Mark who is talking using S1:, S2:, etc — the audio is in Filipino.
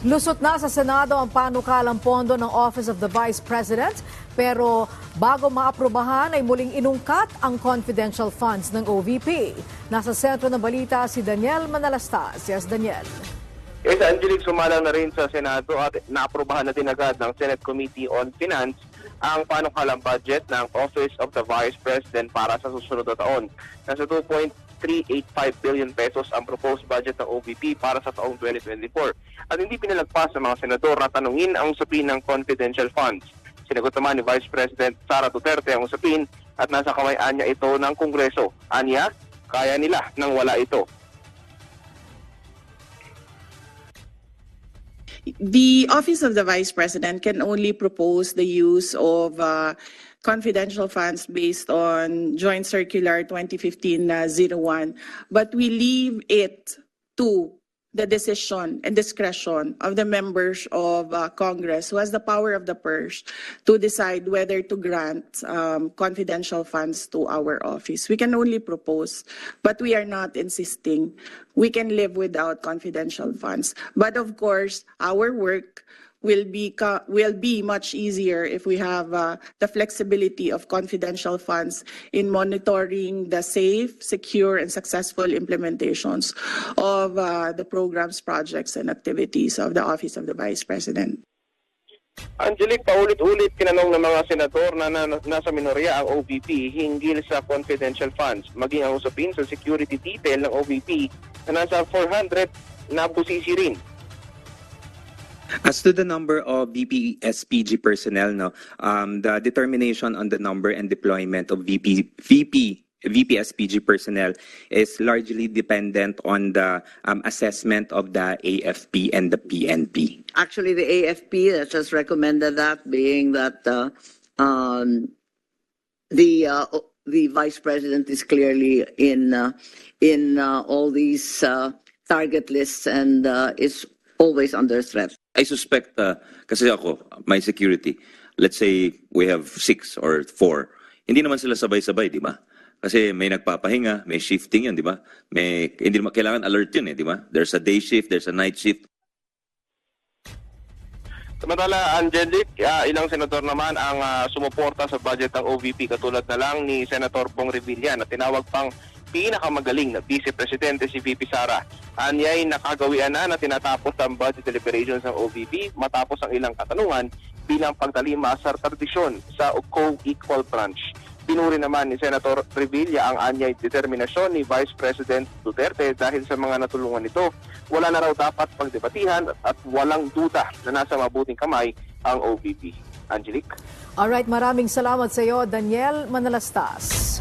S1: Lusot na sa Senado ang panukalang pondo ng Office of the Vice President pero bago maaprubahan ay muling inungkat ang confidential funds ng OVP. Nasa sentro ng balita si Daniel Manalastas. Yes, Daniel.
S2: Yes, Angelique, sumala na rin sa Senado at naaprubahan na din agad ng Senate Committee on Finance ang panukalang budget ng Office of the Vice President para sa susunod na taon. Nasa 2.385 billion pesos ang proposed budget ng OVP para sa taong 2024. At hindi pinalagpas ng mga senador na tanungin ang usapin ng confidential funds. Sinagot naman ni Vice President Sara Duterte ang usapin at nasa kawayan niya ito ng Kongreso. Anya, kaya nila nang wala ito.
S3: The Office of the Vice President can only propose the use of uh, confidential funds based on Joint Circular 2015-01, but we leave it to the decision and discretion of the members of uh, Congress who has the power of the purse to decide whether to grant um, confidential funds to our office. We can only propose, but we are not insisting. We can live without confidential funds. But of course, our work will be will be much easier if we have uh, the flexibility of confidential funds in monitoring the safe, secure, and successful implementations of uh, the programs, projects, and activities of the Office of the Vice President.
S2: Angelique, paulit-ulit tinanong ng mga senador na, na nasa minorya ang OVP hinggil sa confidential funds, maging ang usapin sa security detail ng OVP na nasa 400 na busisi rin.
S4: As to the number of VP-SPG personnel, no, um, the determination on the number and deployment of VP, VP, VP-SPG personnel is largely dependent on the um, assessment of the AFP and the PNP.
S5: Actually, the AFP has just recommended that, being that uh, um, the uh, the vice president is clearly in uh, in uh, all these uh, target lists and uh, is always under threat.
S6: I suspect, uh, kasi ako, my security, let's say we have six or four, hindi naman sila sabay-sabay, di ba? Kasi may nagpapahinga, may shifting yan, di ba? May, hindi naman kailangan alert yun, eh, di ba? There's a day shift, there's a night shift.
S2: Samantala, Angelique, ah, ilang senador naman ang ah, sumuporta sa budget ng OVP katulad na lang ni Senator Bong Revilla na tinawag pang pinakamagaling na Vice Presidente si VP Sara. Anyay nakagawian na na tinatapos ang budget deliberations ng OVP matapos ang ilang katanungan bilang pagtalima sa tradisyon sa co-equal branch. Pinuri naman ni Senator Revilla ang anyay determinasyon ni Vice President Duterte dahil sa mga natulungan nito. Wala na raw dapat pagdebatihan at walang duda na nasa mabuting kamay ang OVP. Angelique?
S1: Alright, maraming salamat sa iyo, Daniel Manalastas.